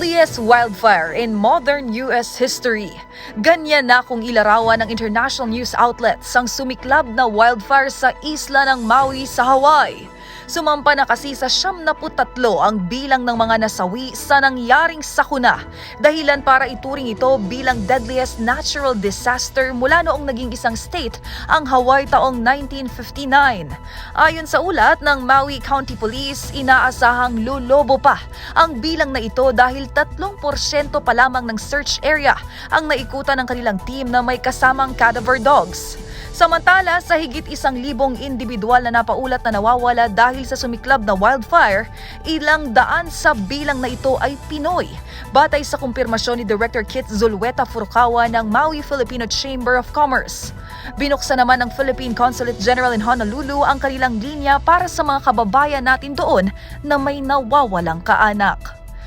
deadliest wildfire in modern U.S. history. Ganyan na kung ilarawan ng international news outlets ang sumiklab na wildfire sa isla ng Maui sa Hawaii. Sumampa na kasi sa 73 ang bilang ng mga nasawi sa nangyaring sakuna, dahilan para ituring ito bilang deadliest natural disaster mula noong naging isang state ang Hawaii taong 1959. Ayon sa ulat ng Maui County Police, inaasahang lulobo pa ang bilang na ito dahil 3% pa lamang ng search area ang naikutan ng kanilang team na may kasamang cadaver dogs. Samantala, sa higit isang libong individual na napaulat na nawawala dahil sa sumiklab na wildfire, ilang daan sa bilang na ito ay Pinoy. Batay sa kumpirmasyon ni Director Kit Zulweta Furukawa ng Maui Filipino Chamber of Commerce. Binuksan naman ng Philippine Consulate General in Honolulu ang kanilang linya para sa mga kababayan natin doon na may nawawalang kaanak.